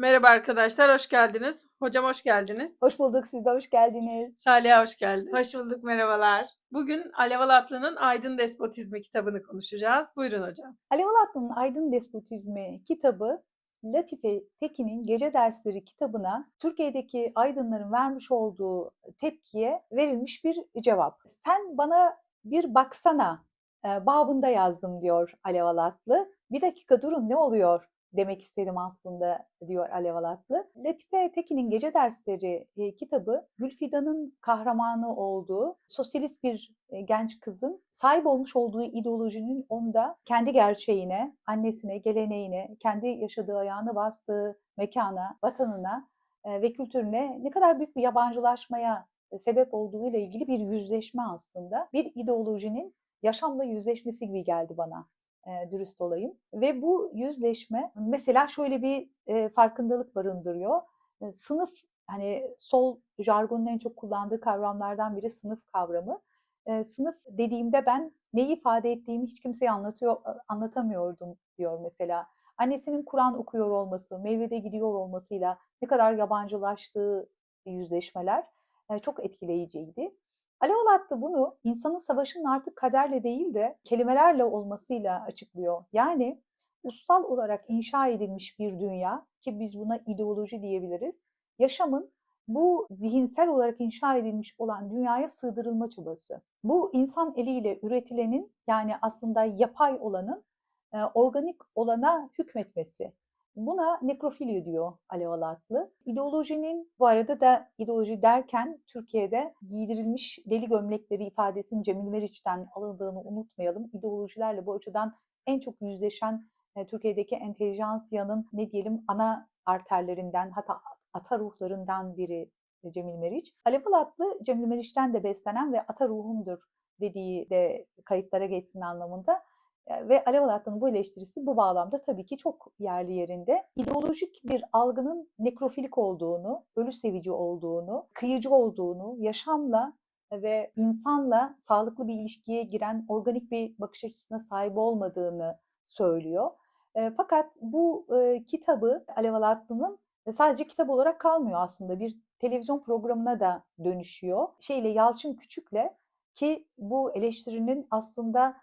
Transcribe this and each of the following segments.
Merhaba arkadaşlar, hoş geldiniz. Hocam hoş geldiniz. Hoş bulduk, siz de hoş geldiniz. Salih'e hoş geldin. Hoş bulduk, merhabalar. Bugün Alev Alatlı'nın Aydın Despotizmi kitabını konuşacağız. Buyurun hocam. Alev Alatlı'nın Aydın Despotizmi kitabı Latife Tekin'in Gece Dersleri kitabına Türkiye'deki aydınların vermiş olduğu tepkiye verilmiş bir cevap. Sen bana bir baksana e, babında yazdım diyor Alev Alatlı. Bir dakika durun ne oluyor demek istedim aslında diyor Alev Alatlı. Latife Tekin'in Gece Dersleri e, kitabı Gülfidan'ın kahramanı olduğu sosyalist bir e, genç kızın sahip olmuş olduğu ideolojinin onda kendi gerçeğine, annesine, geleneğine, kendi yaşadığı ayağını bastığı mekana, vatanına e, ve kültürüne ne kadar büyük bir yabancılaşmaya sebep olduğuyla ilgili bir yüzleşme aslında. Bir ideolojinin yaşamla yüzleşmesi gibi geldi bana e, dürüst olayım. Ve bu yüzleşme mesela şöyle bir e, farkındalık barındırıyor. E, sınıf hani sol jargonun en çok kullandığı kavramlardan biri sınıf kavramı. Sınıf dediğimde ben neyi ifade ettiğimi hiç kimseye anlatıyor anlatamıyordum diyor mesela. Annesinin Kur'an okuyor olması, mevlide gidiyor olmasıyla ne kadar yabancılaştığı yüzleşmeler çok etkileyiciydi. Aleolat da bunu insanın savaşının artık kaderle değil de kelimelerle olmasıyla açıklıyor. Yani ustal olarak inşa edilmiş bir dünya ki biz buna ideoloji diyebiliriz. Yaşamın bu zihinsel olarak inşa edilmiş olan dünyaya sığdırılma çabası. Bu insan eliyle üretilenin yani aslında yapay olanın e, organik olana hükmetmesi. Buna nekrofili diyor Alev Alatlı. İdeolojinin bu arada da ideoloji derken Türkiye'de giydirilmiş deli gömlekleri ifadesinin Cemil Meriç'ten alındığını unutmayalım. İdeolojilerle bu açıdan en çok yüzleşen e, Türkiye'deki entelijansiyanın ne diyelim ana arterlerinden hatta ata ruhlarından biri Cemil Meriç. Alev Alatlı Cemil Meriç'ten de beslenen ve ata ruhumdur dediği de kayıtlara geçsin anlamında. Ve Alev Alatlı'nın bu eleştirisi bu bağlamda tabii ki çok yerli yerinde. İdeolojik bir algının nekrofilik olduğunu, ölü sevici olduğunu, kıyıcı olduğunu, yaşamla ve insanla sağlıklı bir ilişkiye giren organik bir bakış açısına sahip olmadığını söylüyor. Fakat bu kitabı Alev Alatlı'nın sadece kitap olarak kalmıyor aslında. Bir televizyon programına da dönüşüyor. Şeyle Yalçın Küçük'le ki bu eleştirinin aslında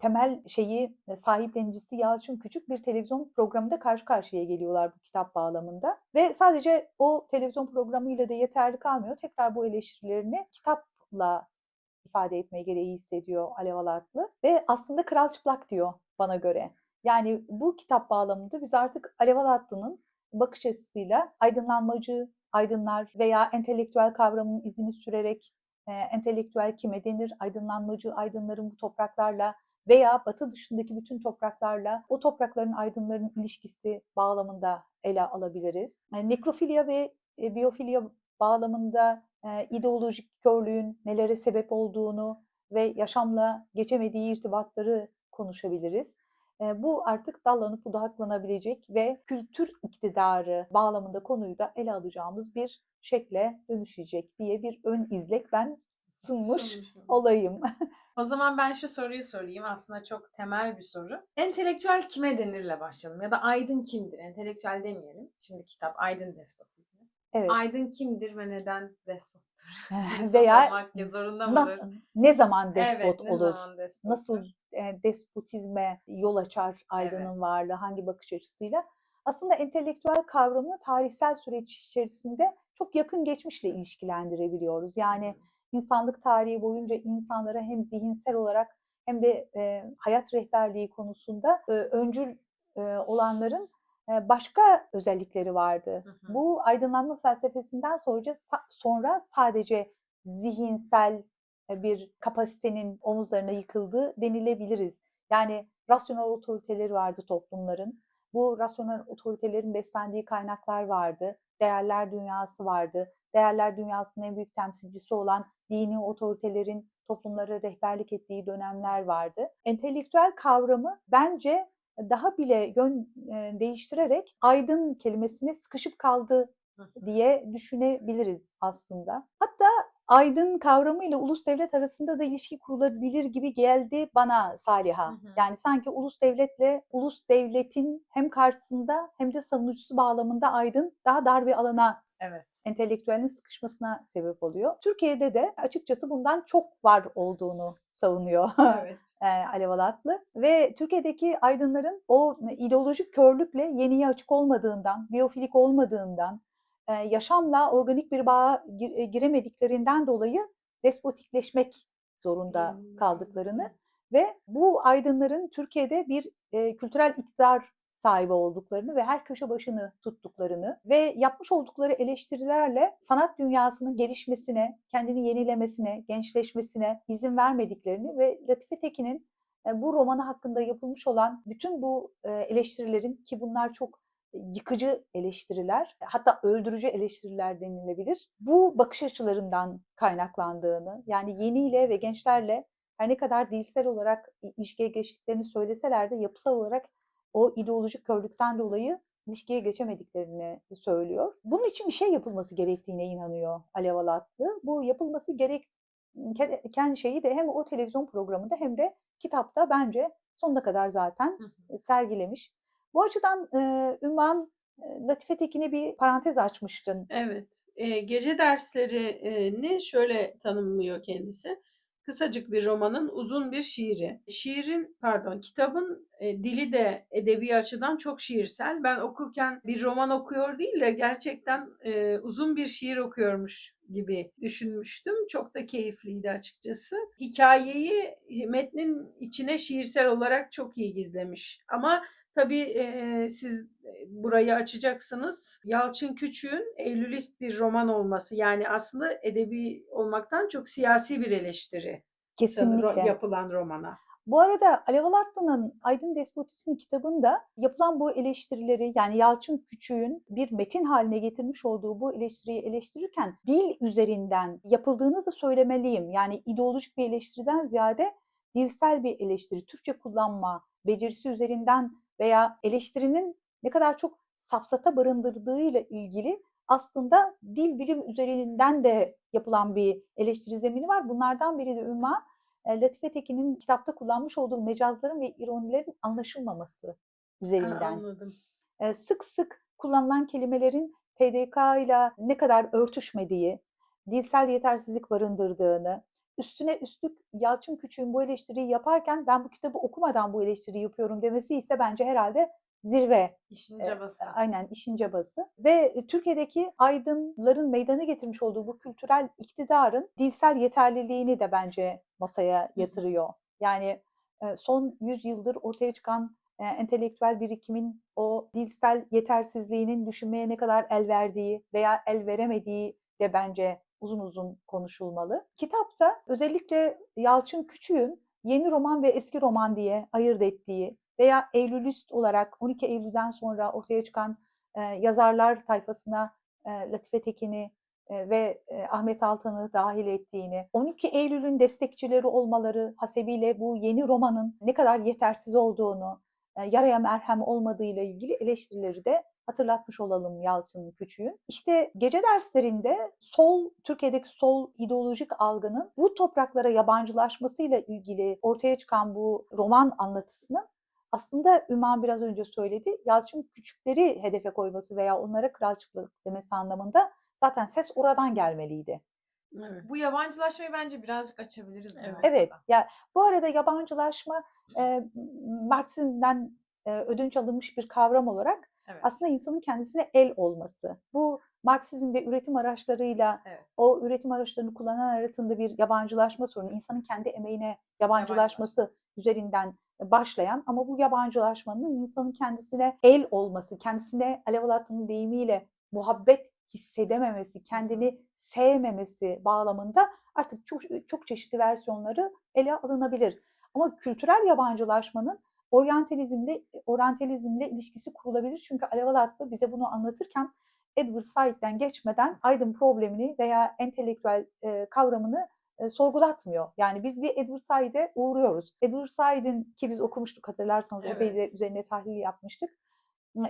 temel şeyi e, sahiplenicisi Yalçın Küçük bir televizyon programında karşı karşıya geliyorlar bu kitap bağlamında. Ve sadece o televizyon programıyla da yeterli kalmıyor. Tekrar bu eleştirilerini kitapla ifade etmeye gereği hissediyor Alev Alatlı. Ve aslında kral çıplak diyor bana göre. Yani bu kitap bağlamında biz artık Alev Alatlı'nın bakış açısıyla aydınlanmacı, aydınlar veya entelektüel kavramının izini sürerek e, entelektüel kime denir, aydınlanmacı aydınların bu topraklarla veya batı dışındaki bütün topraklarla o toprakların aydınların ilişkisi bağlamında ele alabiliriz. Yani nekrofilya ve e, biyofilya bağlamında e, ideolojik körlüğün nelere sebep olduğunu ve yaşamla geçemediği irtibatları konuşabiliriz. Bu artık dallanıp budaklanabilecek ve kültür iktidarı bağlamında konuyu da ele alacağımız bir şekle dönüşecek diye bir ön izlek ben sunmuş olayım. O zaman ben şu soruyu sorayım. Aslında çok temel bir soru. Entelektüel kime denirle başlayalım. Ya da aydın kimdir? Entelektüel demeyelim. Şimdi kitap Aydın Despotizmi. Evet. Aydın kimdir ve neden despottur? Despot Veya zorunda mıdır? ne zaman despot evet, ne olur? zaman despottur? Nasıl e, despotizme yol açar aydının varlığı, hangi bakış açısıyla? Aslında entelektüel kavramını tarihsel süreç içerisinde çok yakın geçmişle ilişkilendirebiliyoruz. Yani insanlık tarihi boyunca insanlara hem zihinsel olarak hem de e, hayat rehberliği konusunda e, öncül e, olanların başka özellikleri vardı. Hı hı. Bu aydınlanma felsefesinden sonra, sonra sadece zihinsel e, bir kapasitenin omuzlarına yıkıldığı denilebiliriz. Yani rasyonel otoriteleri vardı toplumların. Bu rasyonel otoritelerin beslendiği kaynaklar vardı. Değerler dünyası vardı. Değerler dünyasının en büyük temsilcisi olan dini otoritelerin toplumlara rehberlik ettiği dönemler vardı. Entelektüel kavramı bence daha bile yön e, değiştirerek aydın kelimesine sıkışıp kaldı diye düşünebiliriz aslında. Hatta aydın kavramı ile ulus devlet arasında da ilişki kurulabilir gibi geldi bana Saliha. Hı hı. Yani sanki ulus devletle ulus devletin hem karşısında hem de savunucusu bağlamında aydın daha dar bir alana Evet. Entelektüelin sıkışmasına sebep oluyor. Türkiye'de de açıkçası bundan çok var olduğunu savunuyor Evet. e, Alev Alatlı. Ve Türkiye'deki aydınların o ideolojik körlükle yeniye açık olmadığından, biyofilik olmadığından, e, yaşamla organik bir bağa e, giremediklerinden dolayı despotikleşmek zorunda kaldıklarını ve bu aydınların Türkiye'de bir e, kültürel iktidar sahibi olduklarını ve her köşe başını tuttuklarını ve yapmış oldukları eleştirilerle sanat dünyasının gelişmesine, kendini yenilemesine, gençleşmesine izin vermediklerini ve Latife Tekin'in e, bu romanı hakkında yapılmış olan bütün bu e, eleştirilerin ki bunlar çok yıkıcı eleştiriler, hatta öldürücü eleştiriler denilebilir. Bu bakış açılarından kaynaklandığını, yani yeniyle ve gençlerle her ne kadar dilsel olarak ilişkiye geçtiklerini söyleseler de yapısal olarak o ideolojik körlükten dolayı ilişkiye geçemediklerini söylüyor. Bunun için bir şey yapılması gerektiğine inanıyor Alev Alatlı. Bu yapılması gereken şeyi de hem o televizyon programında hem de kitapta bence sonuna kadar zaten e, sergilemiş. Bu açıdan e, Ümman e, Latife Tekin'e bir parantez açmıştın. Evet. Eee, gece derslerini şöyle tanımlıyor kendisi. Kısacık bir romanın uzun bir şiiri. Şiirin, pardon, kitabın e, dili de edebi açıdan çok şiirsel. Ben okurken bir roman okuyor değil de gerçekten e, uzun bir şiir okuyormuş gibi düşünmüştüm. Çok da keyifliydi açıkçası. Hikayeyi metnin içine şiirsel olarak çok iyi gizlemiş. Ama Tabii eee, siz e, burayı açacaksınız. Yalçın Küçük'ün Eylülist bir roman olması yani aslında edebi olmaktan çok siyasi bir eleştiri Kesinlikle. yapılan romana. Bu arada Alev Alatlı'nın Aydın Despotizmi kitabında yapılan bu eleştirileri yani Yalçın Küçük'ün bir metin haline getirmiş olduğu bu eleştiriyi eleştirirken dil üzerinden yapıldığını da söylemeliyim. Yani ideolojik bir eleştiriden ziyade dilsel bir eleştiri, Türkçe kullanma becerisi üzerinden veya eleştirinin ne kadar çok safsata barındırdığıyla ilgili aslında dil bilim üzerinden de yapılan bir eleştiri zemini var. Bunlardan biri de Ümman e, Latife Tekin'in kitapta kullanmış olduğu mecazların ve ironilerin anlaşılmaması Ha, üzerinden. anladım. E, Sık sık kullanılan kelimelerin TDK ile ne kadar örtüşmediği, dilsel yetersizlik barındırdığını, üstüne üstlük Yalçın Küçük'ün bu eleştiriyi yaparken ben bu kitabı okumadan bu eleştiriyi yapıyorum demesi ise bence herhalde zirve İşin e, cabası. aynen işin cabası ve Türkiye'deki aydınların meydana getirmiş olduğu bu kültürel iktidarın dilsel yeterliliğini de bence masaya yatırıyor. Yani e, son 100 yıldır ortaya çıkan e, entelektüel birikimin o dilsel yetersizliğinin düşünmeye ne kadar el verdiği veya el veremediği de bence uzun uzun konuşulmalı. Kitapta özellikle Yalçın Küçük'ün yeni roman ve eski roman diye ayırt ettiği veya Eylülist olarak 12 Eylül'den sonra ortaya çıkan e, yazarlar tayfasına e, Latife Tekin'i e, ve e, Ahmet Altan'ı dahil ettiğini, 12 Eylül'ün destekçileri olmaları hasebiyle bu yeni romanın ne kadar yetersiz olduğunu, e, yaraya merhem olmadığıyla ilgili eleştirileri de hatırlatmış olalım Yalçın Küçük'ün. İşte gece derslerinde sol, Türkiye'deki sol ideolojik algının bu topraklara yabancılaşmasıyla ilgili ortaya çıkan bu roman anlatısının aslında Üman biraz önce söyledi. Yalçın Küçükleri hedefe koyması veya onlara kralçıklık demesi anlamında zaten ses oradan gelmeliydi. Evet. Bu yabancılaşmayı bence birazcık açabiliriz. Evet. Evet, ya bu arada yabancılaşma e, Marksizm'den e, ödünç alınmış bir kavram olarak Evet. aslında insanın kendisine el olması. Bu Marksizm'de üretim araçlarıyla Evet. o üretim araçlarını kullanan arasında bir yabancılaşma sorunu, insanın kendi emeğine yabancılaşması üzerinden başlayan ama bu yabancılaşmanın insanın kendisine el olması, kendisine Alev Alatlı'nın deyimiyle muhabbet hissedememesi, kendini sevmemesi bağlamında artık çok, çok çeşitli versiyonları ele alınabilir. Ama kültürel yabancılaşmanın oryantalizmle oryantalizmle ilişkisi kurulabilir. Çünkü Alev Alatlı bize bunu anlatırken Edward Said'den geçmeden aydın problemini veya entelektüel e, kavramını e, sorgulatmıyor. Yani biz bir Edward Said'e uğruyoruz. Edward Said'in ki biz okumuştuk hatırlarsanız Evet. epey de üzerine tahlil yapmıştık.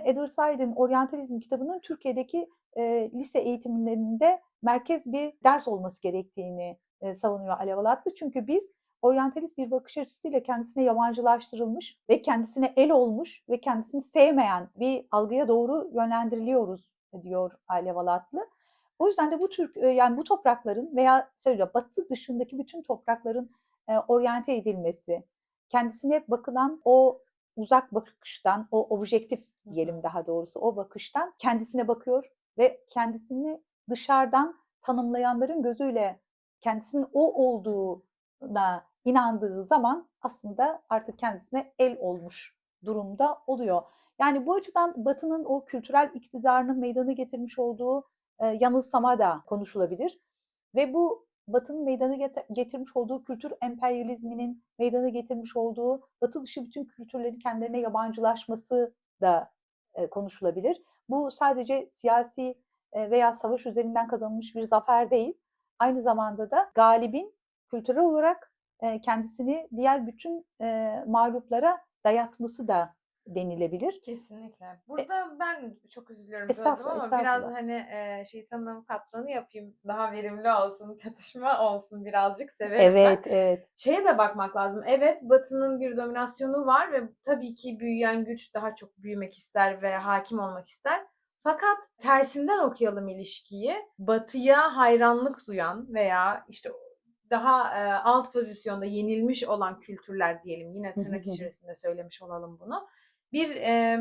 Edward Said'in Oryantalizm kitabının Türkiye'deki e, lise eğitimlerinde merkez bir ders olması gerektiğini e, savunuyor Alev Alatlı. Çünkü biz oryantalist bir bakış açısıyla kendisine yabancılaştırılmış ve kendisine el olmuş ve kendisini sevmeyen bir algıya doğru yönlendiriliyoruz diyor Alev Alatlı. O yüzden de bu Türk e, yani bu toprakların veya söyle Batı dışındaki bütün toprakların e, oryante edilmesi, kendisine bakılan o uzak bakıştan, o objektif diyelim daha doğrusu o bakıştan kendisine bakıyor ve kendisini dışarıdan tanımlayanların gözüyle kendisinin o olduğuna inandığı zaman aslında artık kendisine el olmuş durumda oluyor. Yani bu açıdan Batı'nın o kültürel iktidarının meydana getirmiş olduğu e, yanılsama da konuşulabilir. Ve bu Batı'nın meydana get- getirmiş olduğu kültür emperyalizminin meydana getirmiş olduğu Batı dışı bütün kültürlerin kendilerine yabancılaşması da e, konuşulabilir. Bu sadece siyasi e, veya savaş üzerinden kazanılmış bir zafer değil. Aynı zamanda da galibin kültürel olarak e, kendisini diğer bütün e, mağluplara dayatması da denilebilir. Kesinlikle. Burada ben çok üzülüyorum E, Estağfurullah, ama biraz estağfurullah. hani e, şeytanın avukatlığını yapayım. Daha verimli olsun, çatışma olsun birazcık severim ben. Evet, evet. Şeye de bakmak lazım. Evet Batı'nın bir dominasyonu var ve tabii ki büyüyen güç daha çok büyümek ister ve hakim olmak ister. Fakat tersinden okuyalım ilişkiyi. Batı'ya hayranlık duyan veya işte daha e, alt pozisyonda yenilmiş olan kültürler diyelim. Yine tırnak içerisinde söylemiş olalım bunu. Bir e,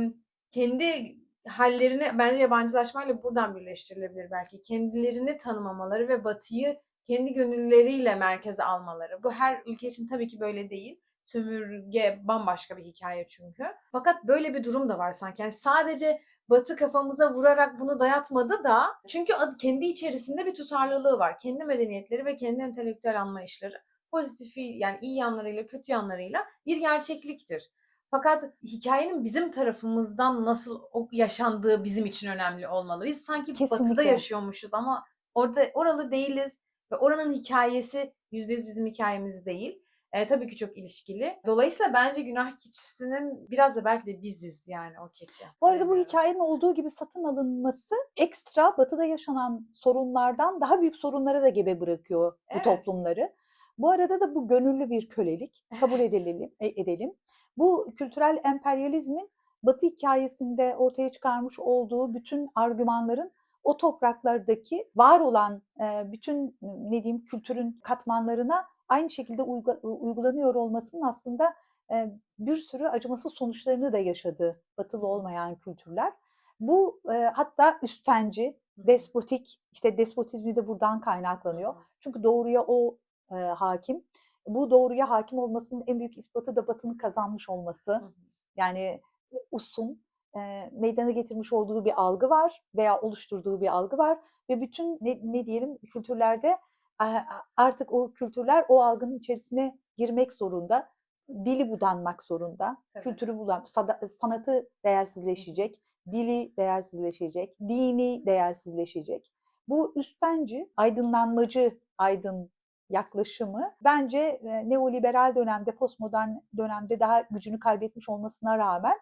kendi hallerini bence yabancılaşmayla buradan birleştirilebilir belki. Kendilerini tanımamaları ve Batı'yı kendi gönülleriyle merkeze almaları. Bu her ülke için tabii ki böyle değil. Sömürge bambaşka bir hikaye çünkü. Fakat böyle bir durum da var sanki. Yani sadece Batı kafamıza vurarak bunu dayatmadı da çünkü kendi içerisinde bir tutarlılığı var. Kendi medeniyetleri ve kendi entelektüel anlayışları pozitifi yani iyi yanlarıyla kötü yanlarıyla bir gerçekliktir. Fakat hikayenin bizim tarafımızdan nasıl yaşandığı bizim için önemli olmalı. Biz sanki batıda Kesinlikle. yaşıyormuşuz ama orada oralı değiliz ve oranın hikayesi yüzde yüz bizim hikayemiz değil. E, tabii ki çok ilişkili. Dolayısıyla bence günah keçisinin biraz da belki de biziz yani o keçi. Bu arada bu hikayenin olduğu gibi satın alınması ekstra batıda yaşanan sorunlardan daha büyük sorunlara da gebe bırakıyor bu Evet. toplumları. Bu arada da bu gönüllü bir kölelik kabul edelim. e- edelim. Bu kültürel emperyalizmin Batı hikayesinde ortaya çıkarmış olduğu bütün argümanların o topraklardaki var olan bütün ne diyeyim kültürün katmanlarına aynı şekilde uyga- uygulanıyor olmasının aslında e, bir sürü acımasız sonuçlarını da yaşadı batılı olmayan kültürler. Bu e, hatta üstenci, despotik, işte despotizmi de buradan kaynaklanıyor. Çünkü doğruya o e, hakim. Bu doğruya hakim olmasının en büyük ispatı da Batı'nın kazanmış olması. Yani e, Us'un e, meydana getirmiş olduğu bir algı var veya oluşturduğu bir algı var ve bütün ne, ne diyelim kültürlerde artık o kültürler o algının içerisine girmek zorunda. Dili budanmak zorunda. Tabii. Kültürü budan, sanatı değersizleşecek, dili değersizleşecek, dini değersizleşecek. Bu üstenci, aydınlanmacı aydın yaklaşımı bence e, neoliberal dönemde, postmodern dönemde daha gücünü kaybetmiş olmasına rağmen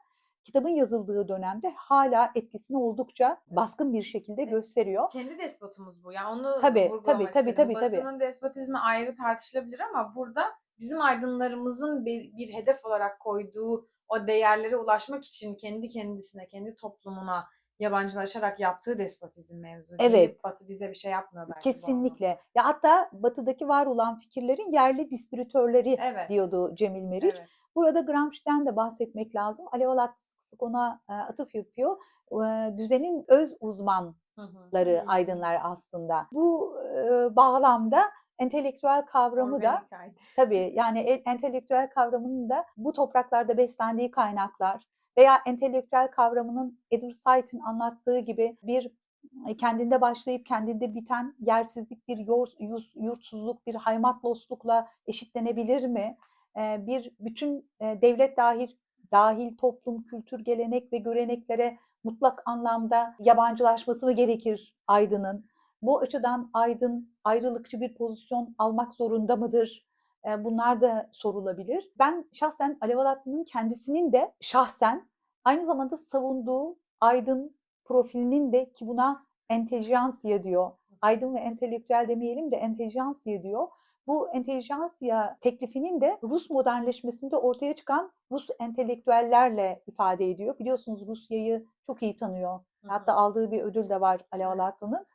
kitabın yazıldığı dönemde hala etkisini oldukça baskın bir şekilde Evet. gösteriyor. Kendi despotumuz bu. Yani onu Tabii, tabii, tabii, tabii, tabii. Batı'nın despotizmi ayrı tartışılabilir ama burada bizim aydınlarımızın bir, bir hedef olarak koyduğu o değerlere ulaşmak için kendi kendisine, kendi toplumuna yabancılaşarak yaptığı despotizm mevzu. Evet. Gelip Batı bize bir şey yapmıyor belki Kesinlikle. Ya hatta batıdaki var olan fikirlerin yerli dispiritörleri Evet. diyordu Cemil Meriç. Evet. Burada Gramsci'den de bahsetmek lazım. Alev Alat sık sık ona e, atıf yapıyor. E, Düzenin öz uzman Hı hı. aydınlar aslında. Bu e, bağlamda entelektüel kavramı da Organik tabii yani entelektüel kavramının da bu topraklarda beslendiği kaynaklar veya entelektüel kavramının Edward Said'in anlattığı gibi bir e, kendinde başlayıp kendinde biten yersizlik, bir yurtsuzluk, bir haymatlosluklukla eşitlenebilir mi? E, Bir bütün e, devlet dahil dahil toplum, kültür, gelenek ve göreneklere mutlak anlamda yabancılaşması mı gerekir aydının? Bu açıdan aydın ayrılıkçı bir pozisyon almak zorunda mıdır? Bunlar da sorulabilir. Ben şahsen Alev Alatlı'nın kendisinin de şahsen aynı zamanda savunduğu aydın profilinin de ki buna entelijansiya diyor. Aydın ve entelektüel demeyelim de entelijansiya diyor. Bu entelijansiya teklifinin de Rus modernleşmesinde ortaya çıkan Rus entelektüellerle ifade ediyor. Biliyorsunuz Rusya'yı çok iyi tanıyor. Hatta aldığı bir ödül de var Alev. Alatlı'nın.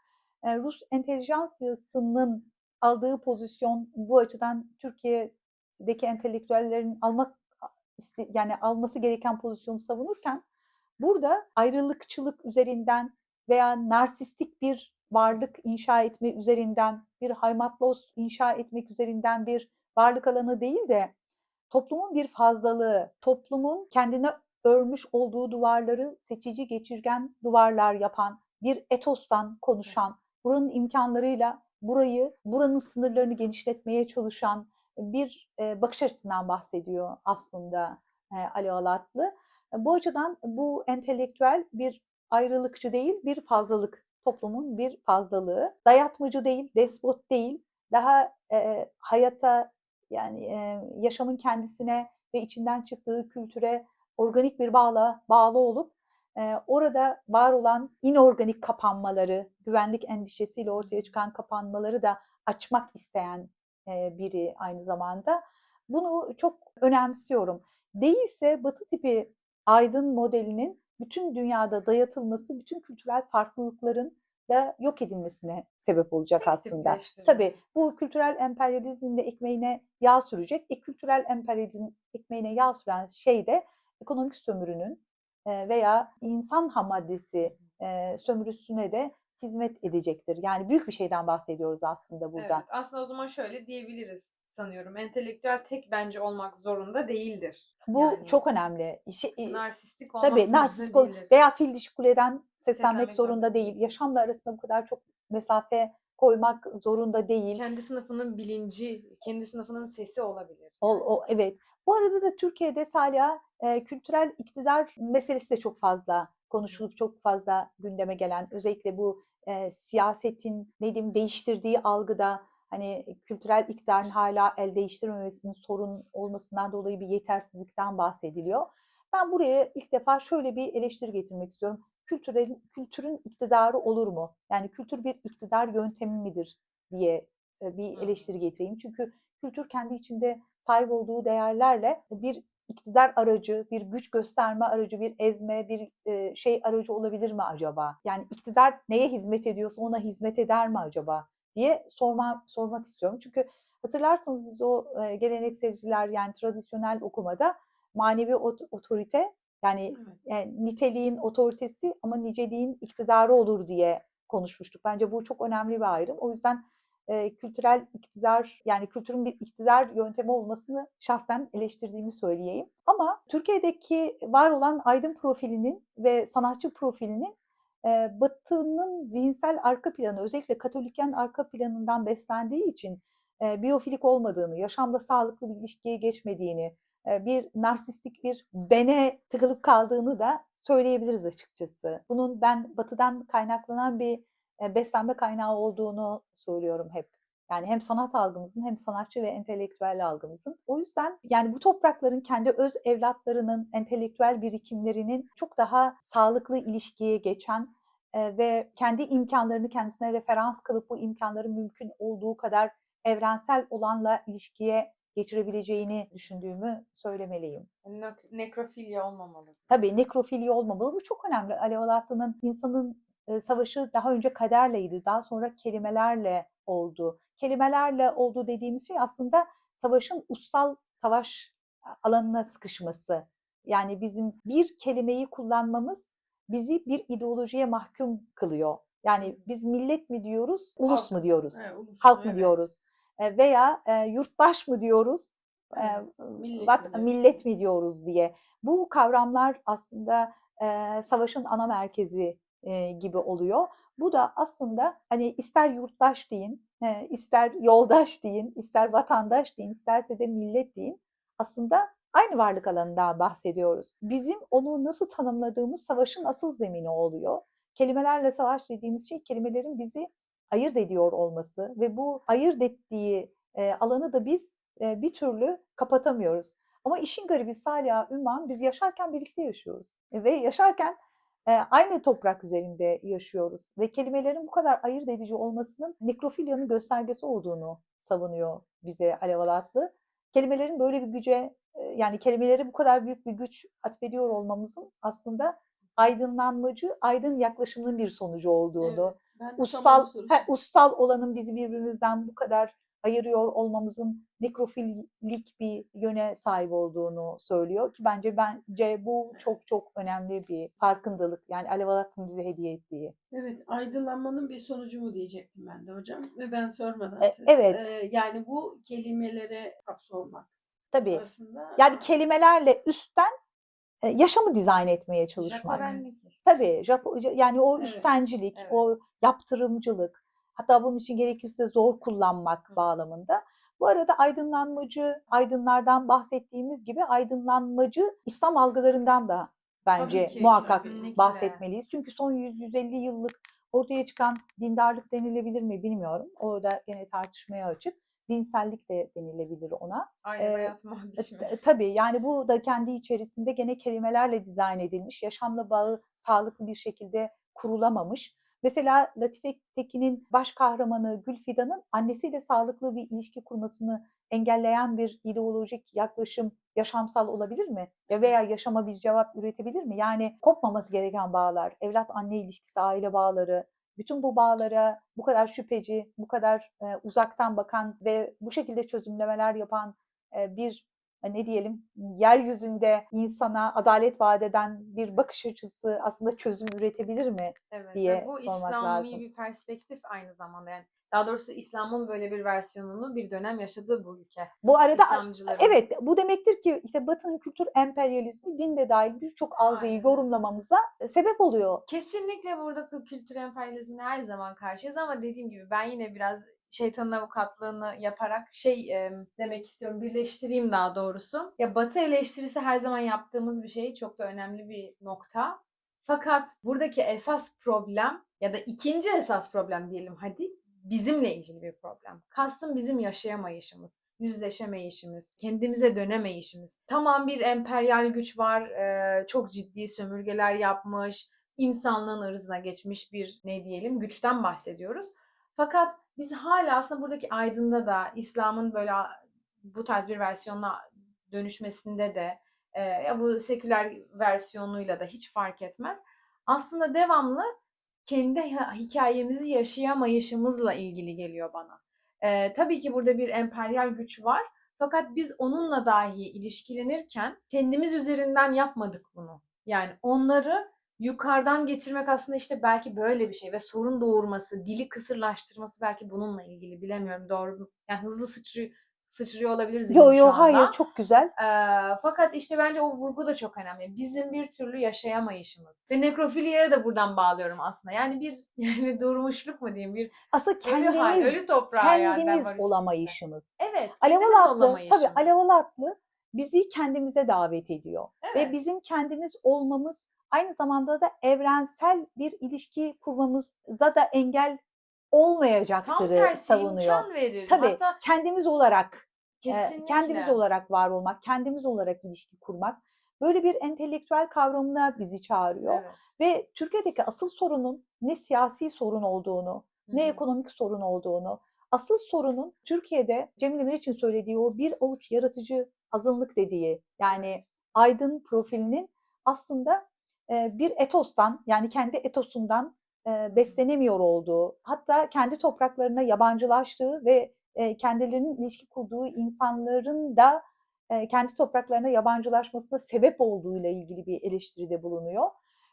Rus entelijansiyasının aldığı pozisyon bu açıdan Türkiye'deki entelektüellerin almak yani alması gereken pozisyonu savunurken burada ayrılıkçılık üzerinden veya narsistik bir varlık inşa etme üzerinden, bir haymatlos inşa etmek üzerinden bir varlık alanı değil de toplumun bir fazlalığı, toplumun kendine örmüş olduğu duvarları seçici geçirgen duvarlar yapan, bir etostan konuşan, buranın imkanlarıyla burayı, buranın sınırlarını genişletmeye çalışan bir e, bakış açısından bahsediyor aslında e, Ali Alatlı. Bu açıdan bu entelektüel bir ayrılıkçı değil, bir fazlalık, toplumun bir fazlalığı. Dayatmacı değil, despot değil, daha e, hayata yani yaşamın kendisine ve içinden çıktığı kültüre organik bir bağla bağlı olup orada var olan inorganik kapanmaları, güvenlik endişesiyle ortaya çıkan kapanmaları da açmak isteyen biri aynı zamanda. Bunu çok önemsiyorum. Değilse Batı tipi aydın modelinin bütün dünyada dayatılması, bütün kültürel farklılıkların da yok edilmesine sebep olacak aslında. Tabii bu kültürel emperyalizmin de ekmeğine yağ sürecek. E, kültürel emperyalizmin ekmeğine yağ süren şey de ekonomik sömürünün veya insan ham maddesi e, sömürüsüne de hizmet edecektir. Yani büyük bir şeyden bahsediyoruz aslında burada. Evet, aslında o zaman şöyle diyebiliriz sanıyorum. Entelektüel tek bence olmak zorunda değildir. Bu Yani çok önemli. Şey, narsistik olmak Tabii narsistik ol- veya fil dişi kuleden seslenmek Seslenmek zorunda zorunda değil. Yaşamla arasında bu kadar çok mesafe koymak zorunda değil. Kendi sınıfının bilinci, kendi sınıfının sesi olabilir. Ol, o, evet. Bu arada da Türkiye'de hala e, kültürel iktidar meselesi de çok fazla konuşulup çok fazla gündeme gelen özellikle bu e, siyasetin ne diyeyim değiştirdiği algıda hani kültürel iktidarın hala el değiştirmemesinin sorun olmasından dolayı bir yetersizlikten bahsediliyor. Ben buraya ilk defa şöyle bir eleştiri getirmek istiyorum. Kültürel, kültürün iktidarı olur mu? Yani kültür bir iktidar yöntemi midir diye e, bir eleştiri getireyim. Çünkü kültür kendi içinde sahip olduğu değerlerle bir iktidar aracı, bir güç gösterme aracı, bir ezme, bir e, şey aracı olabilir mi acaba? Yani iktidar neye hizmet ediyorsa ona hizmet eder mi acaba diye sorma, sormak istiyorum. Çünkü hatırlarsanız biz o e, gelenekselciler yani tradisyonel okumada manevi ot- otorite yani yani niteliğin otoritesi ama niceliğin iktidarı olur diye konuşmuştuk. Bence bu çok önemli bir ayrım. O yüzden e, kültürel iktidar yani kültürün bir iktidar yöntemi olmasını şahsen eleştirdiğimi söyleyeyim. Ama Türkiye'deki var olan aydın profilinin ve sanatçı profilinin e, Batı'nın zihinsel arka planı özellikle Katolikyen arka planından beslendiği için e, biyofilik olmadığını, yaşamda sağlıklı bir ilişkiye geçmediğini, e, bir narsistik bir bene tıkılıp kaldığını da söyleyebiliriz açıkçası. Bunun ben Batı'dan kaynaklanan bir beslenme kaynağı olduğunu söylüyorum hep. Yani hem sanat algımızın hem sanatçı ve entelektüel algımızın. O yüzden yani bu toprakların kendi öz evlatlarının entelektüel birikimlerinin çok daha sağlıklı ilişkiye geçen e, ve kendi imkanlarını kendisine referans kılıp bu imkanları mümkün olduğu kadar evrensel olanla ilişkiye geçirebileceğini düşündüğümü söylemeliyim. Nek- nekrofilya olmamalı. Tabii nekrofili olmamalı. Bu çok önemli. Alev Alatlı'nın insanın e, savaşı daha önce kaderleydi. Daha sonra kelimelerle oldu. Kelimelerle oldu dediğimiz şey aslında savaşın ussal savaş alanına sıkışması. Yani bizim bir kelimeyi kullanmamız bizi bir ideolojiye mahkum kılıyor. Yani biz millet mi diyoruz, ulus Halk. mu diyoruz, Evet, ulus, halk mı evet. diyoruz E, veya e, yurttaş mı diyoruz, e, millet vat- mi? millet mi diyoruz diye. Bu kavramlar aslında e, savaşın ana merkezi e, gibi oluyor. Bu da aslında hani ister yurttaş deyin, e, ister yoldaş deyin, ister vatandaş deyin, isterse de millet deyin. Aslında aynı varlık alanından bahsediyoruz. Bizim onu nasıl tanımladığımız savaşın asıl zemini oluyor. Kelimelerle savaş dediğimiz şey kelimelerin bizi ayırt ediyor olması ve bu ayırt ettiği e, alanı da biz e, bir türlü kapatamıyoruz. Ama işin garibi Salih Ünvan biz yaşarken birlikte yaşıyoruz. Ve yaşarken aynı toprak üzerinde yaşıyoruz. Ve kelimelerin bu kadar ayırt edici olmasının nekrofilyanın göstergesi olduğunu savunuyor bize Alev Alatlı. Kelimelerin böyle bir güce yani kelimelere bu kadar büyük bir güç atfediyor olmamızın aslında aydınlanmacı, aydın yaklaşımının bir sonucu olduğunu, Evet, ustal he, ustal olanın bizi birbirimizden bu kadar ayırıyor olmamızın nekrofilik bir yöne sahip olduğunu söylüyor ki bence bence bu çok çok önemli bir farkındalık. Yani Alev Alat'ın bize hediye ettiği. Evet, aydınlanmanın bir sonucu mu diyecektim ben de hocam ve ben sormadan E, siz. evet. e, yani bu kelimelere hapsolmak Tabii. aslında. Yani kelimelerle üstten e, yaşamı dizayn etmeye çalışmak. Japobenlik işte. Tabii Japo- yani o Evet, üsttencilik, evet. o yaptırımcılık, hatta bunun için gerekirse zor kullanmak bağlamında. Bu arada aydınlanmacı, aydınlardan bahsettiğimiz gibi aydınlanmacı İslam algılarından da bence ki, muhakkak kesinlikle. bahsetmeliyiz. Çünkü son 100-150 yıllık ortaya çıkan dindarlık denilebilir mi bilmiyorum. O da gene tartışmaya açık. Dinsellik de denilebilir ona. Aynı Ee, hayatım E, biçimi. t- Tabii yani bu da kendi içerisinde gene kelimelerle dizayn edilmiş, yaşamla bağı sağlıklı bir şekilde kurulamamış. Mesela Latife Tekin'in baş kahramanı Gülfidan'ın annesiyle sağlıklı bir ilişki kurmasını engelleyen bir ideolojik yaklaşım yaşamsal olabilir mi? Ya veya yaşama bir cevap üretebilir mi? Yani kopmaması gereken bağlar, evlat-anne ilişkisi, aile bağları, bütün bu bağlara bu kadar şüpheci, bu kadar e, uzaktan bakan ve bu şekilde çözümlemeler yapan e, bir ne diyelim yeryüzünde insana adalet vaat eden bir bakış açısı aslında çözüm üretebilir mi? Evet. diye bu sormak İslami lazım. bir perspektif aynı zamanda yani. Daha doğrusu İslam'ın böyle bir versiyonunu bir dönem yaşadığı bu ülke. Bu arada evet bu demektir ki işte Batı'nın kültür emperyalizmi din de dahil birçok algıyı Aynen. yorumlamamıza e, sebep oluyor. Kesinlikle burada kü- kültür emperyalizmine her zaman karşıyız ama dediğim gibi ben yine biraz şeytanın avukatlığını yaparak şey e, demek istiyorum birleştireyim daha doğrusu. Ya Batı eleştirisi her zaman yaptığımız bir şey çok da önemli bir nokta. Fakat buradaki esas problem ya da ikinci esas problem diyelim hadi bizimle ilgili bir problem. Kastım bizim yaşayamayışımız, yüzleşemeyişimiz, kendimize dönemeyişimiz. Tamam bir emperyal güç var, e, çok ciddi sömürgeler yapmış, insanlığın ırzına geçmiş bir ne diyelim güçten bahsediyoruz. Fakat biz hala aslında buradaki aydında da İslam'ın böyle bu tarz bir versiyonuna dönüşmesinde de e, ya bu seküler versiyonuyla da hiç fark etmez. Aslında devamlı kendi hikayemizi yaşayamayışımızla ilgili geliyor bana. E, tabii ki burada bir emperyal güç var. Fakat biz onunla dahi ilişkilenirken kendimiz üzerinden yapmadık bunu. Yani onları yukarıdan getirmek aslında işte belki böyle bir şey ve sorun doğurması, dili kısırlaştırması belki bununla ilgili bilemiyorum doğru mu? Yani hızlı sıçrıyor, sıçrıyor olabilir zihnim Yo şu yo anda. hayır çok güzel. Ee, fakat işte bence o vurgu da çok önemli. Bizim bir türlü yaşayamayışımız. Ve nekrofiliye de buradan bağlıyorum aslında. Yani bir yani durmuşluk mu diyeyim bir Aslında ölü hal, kendimiz ölü toprağa yani kendimiz üstümüzde. olamayışımız. Evet. Alev kendimiz Alatlı tabii olamayışımız. Alev Alatlı bizi kendimize davet ediyor. Evet. Ve bizim kendimiz olmamız aynı zamanda da evrensel bir ilişki kurmamıza da engel Tam olmayacaktırı tersi savunuyor. imkan verir. Tabii Hatta kendimiz olarak kesinlikle. kendimiz olarak var olmak, kendimiz olarak ilişki kurmak böyle bir entelektüel kavramına bizi çağırıyor. Evet. Ve Türkiye'deki asıl sorunun ne siyasi sorun olduğunu, ne Hı hı. ekonomik sorun olduğunu, asıl sorunun Türkiye'de Cemile Meriç'in söylediği o bir avuç yaratıcı azınlık dediği yani aydın profilinin aslında bir etostan yani kendi etosundan beslenemiyor olduğu, hatta kendi topraklarına yabancılaştığı ve kendilerinin ilişki kurduğu insanların da kendi topraklarına yabancılaşmasına sebep olduğuyla ilgili bir eleştiride bulunuyor.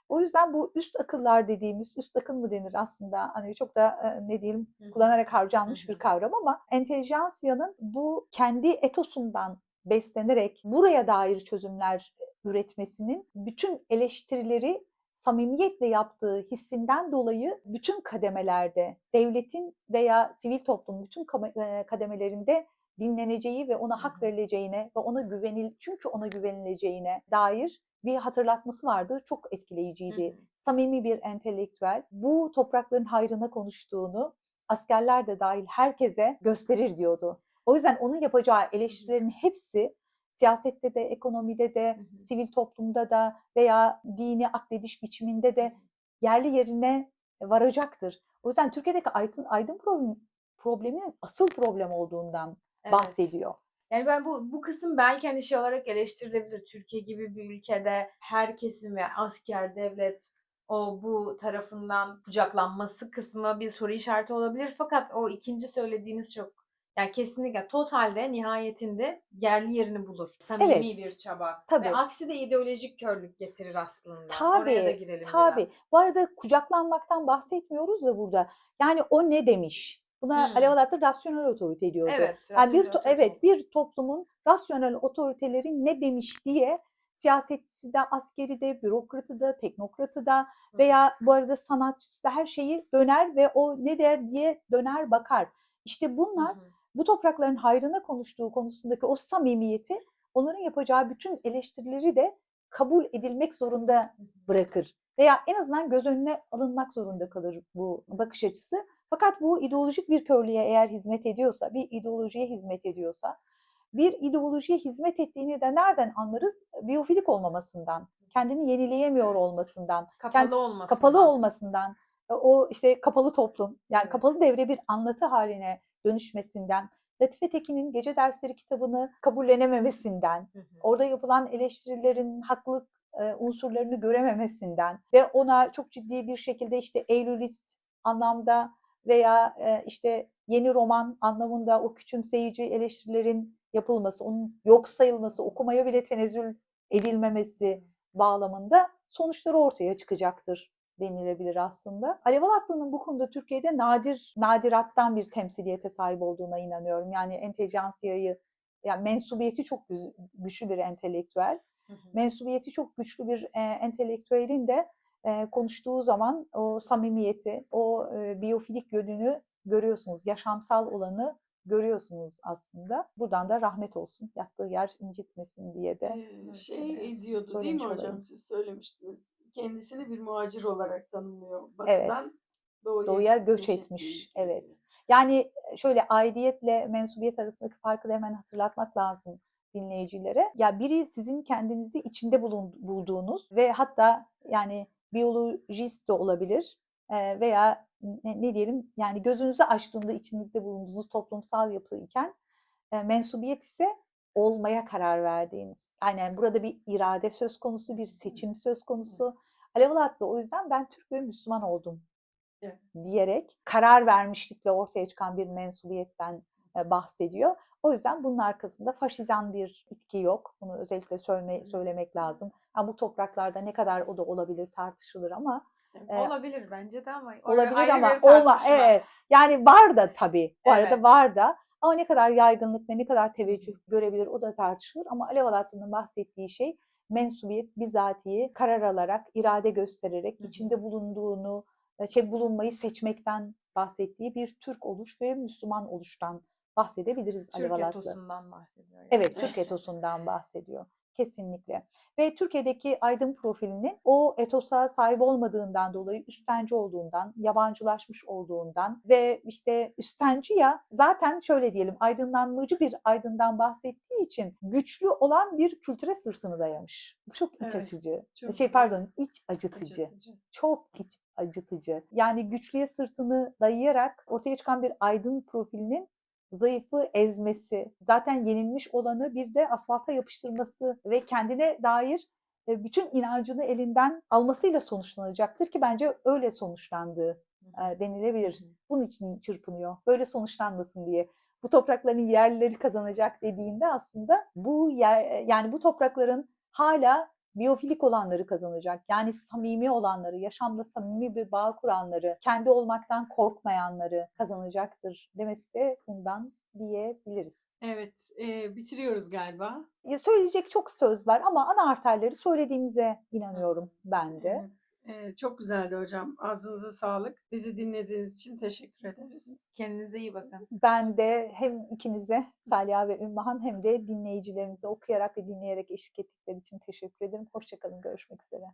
O yüzden bu üst akıllar dediğimiz, üst akıl mı denir aslında? Hani çok da ne diyelim kullanarak harcanmış bir kavram ama entelijansiyanın bu kendi etosundan beslenerek buraya dair çözümler üretmesinin bütün eleştirileri samimiyetle yaptığı hissinden dolayı bütün kademelerde devletin veya sivil toplumun bütün e, kademelerinde dinleneceği ve ona hak verileceğine ve ona güvenil çünkü ona güvenileceğine dair bir hatırlatması vardı. Çok etkileyiciydi. Hı hı. Samimi bir entelektüel bu toprakların hayrına konuştuğunu askerler de dahil herkese gösterir diyordu. O yüzden onun yapacağı eleştirilerin hepsi siyasette de, ekonomide de, Hı hı. sivil toplumda da veya dini aklediş biçiminde de yerli yerine varacaktır. O yüzden Türkiye'deki aydın, aydın problem, probleminin asıl problem olduğundan Evet. bahsediyor. Yani ben bu bu kısım belki hani şey olarak eleştirilebilir. Türkiye gibi bir ülkede her kesim ve asker, devlet o bu tarafından kucaklanması kısmı bir soru işareti olabilir. Fakat o ikinci söylediğiniz çok yani kesinlikle totalde nihayetinde yerli yerini bulur. Samimi Evet. bir çaba. Tabii. Ve aksi de ideolojik körlük getirir aslında. Oraya da Tabii, girelim tabii. biraz. Bu arada kucaklanmaktan bahsetmiyoruz da burada. Yani o ne demiş? Buna Hmm. Alev Alatlı rasyonel otorite diyordu. Evet. Yani bir to- evet bir toplumun rasyonel otoriteleri ne demiş diye siyasetçisi de, askeri de, bürokratı da, teknokratı da veya bu arada sanatçısı da her şeyi döner ve o ne der diye döner bakar. İşte Hı bunlar hı. Bu toprakların hayrına konuştuğu konusundaki o samimiyeti onların yapacağı bütün eleştirileri de kabul edilmek zorunda bırakır. Veya en azından göz önüne alınmak zorunda kalır bu bakış açısı. Fakat bu ideolojik bir körlüğe eğer hizmet ediyorsa, bir ideolojiye hizmet ediyorsa, bir ideolojiye hizmet ettiğini de nereden anlarız? Biyofilik olmamasından, kendini yenileyemiyor olmasından, Kapalı kendisi- olmasından. kapalı olmasından, e, o işte kapalı toplum, yani kapalı devre bir anlatı haline dönüşmesinden, Latife Tekin'in Gece Dersleri kitabını kabullenememesinden, Hı hı. orada yapılan eleştirilerin haklı e, unsurlarını görememesinden ve ona çok ciddi bir şekilde işte Eylülist anlamda veya e, işte yeni roman anlamında o küçümseyici eleştirilerin yapılması, onun yok sayılması, okumaya bile tenezzül edilmemesi bağlamında sonuçları ortaya çıkacaktır denilebilir aslında. Alev Alatlı'nın bu konuda Türkiye'de nadir, nadirattan bir temsiliyete sahip olduğuna inanıyorum. Yani entelijansiyayı, yani mensubiyeti çok güçlü bir entelektüel Hı hı. mensubiyeti çok güçlü bir e, entelektüelin de e, konuştuğu zaman o samimiyeti, o e, biyofilik yönünü görüyorsunuz. Yaşamsal olanı görüyorsunuz aslında. Buradan da rahmet olsun. Yattığı yer incitmesin diye de Ee, şey evet. diyordu değil mi hocam? olayım. Siz söylemiştiniz. Kendisini bir muhacir olarak tanımlıyor. Evet. Batıdan doğuya, Doğuya göç etmiş. söylüyor. Evet. Yani şöyle aidiyetle mensubiyet arasındaki farkı da hemen hatırlatmak lazım dinleyicilere. Ya biri sizin kendinizi içinde bulun- bulduğunuz ve hatta yani biyolojist de olabilir e, veya ne, ne diyelim yani gözünüzü açtığında içinizde bulunduğunuz toplumsal yapı iken e, mensubiyet ise olmaya karar verdiğiniz. Yani burada bir irade söz konusu, bir seçim söz konusu. Alev Alatlı o yüzden ben Türk ve Müslüman oldum Evet. diyerek karar vermişlikle ortaya çıkan bir mensubiyetten e, bahsediyor. O yüzden bunun arkasında faşizan bir itki yok. Bunu özellikle söyleme, söylemek lazım. Ha, bu topraklarda ne kadar o da olabilir tartışılır ama e, Olabilir bence de ama olabilir ama olma evet. Yani var da tabii. Bu arada Evet. var da ama ne kadar yaygınlık ve ne kadar teveccüh görebilir o da tartışılır ama Alev Alatlı'nın bahsettiği şey mensubiyet bizatihi karar alarak, irade göstererek, içinde bulunduğunu, e, şey bulunmayı seçmekten bahsettiği bir Türk oluş ve Müslüman oluştan bahsedebiliriz Alev Türk Alatlı. etosundan bahsediyor. yani. Evet, Türk etosundan bahsediyor. Kesinlikle. Ve Türkiye'deki aydın profilinin o etosa sahip olmadığından dolayı üstenci olduğundan, yabancılaşmış olduğundan ve işte üstenci ya zaten şöyle diyelim aydınlanmacı bir aydından bahsettiği için güçlü olan bir kültüre sırtını dayamış. Çok iç Evet, açıcı. çok şey pardon, iç acıtıcı acıtıcı. çok iç acıtıcı. Yani güçlüye sırtını dayayarak ortaya çıkan bir aydın profilinin zayıfı ezmesi, zaten yenilmiş olanı bir de asfalta yapıştırması ve kendine dair e, bütün inancını elinden almasıyla sonuçlanacaktır ki bence öyle sonuçlandığı e, denilebilir. Bunun için çırpınıyor. Böyle sonuçlanmasın diye. Bu toprakların yerlileri kazanacak dediğinde aslında bu yer yani bu toprakların hala biyofilik olanları kazanacak. Yani samimi olanları, yaşamda samimi bir bağ kuranları, kendi olmaktan korkmayanları kazanacaktır demesi de bundan diyebiliriz. Evet, e, bitiriyoruz galiba. Ya söyleyecek çok söz var ama ana arterleri söylediğimize inanıyorum ben de. Evet, e, çok güzeldi hocam. Ağzınıza sağlık. Bizi dinlediğiniz için teşekkür ederiz. Kendinize iyi bakın. Ben de hem ikinize Salih ve Ümmühan hem de dinleyicilerimize okuyarak ve dinleyerek eşlik ettikleri için teşekkür ederim. Hoşçakalın, görüşmek üzere.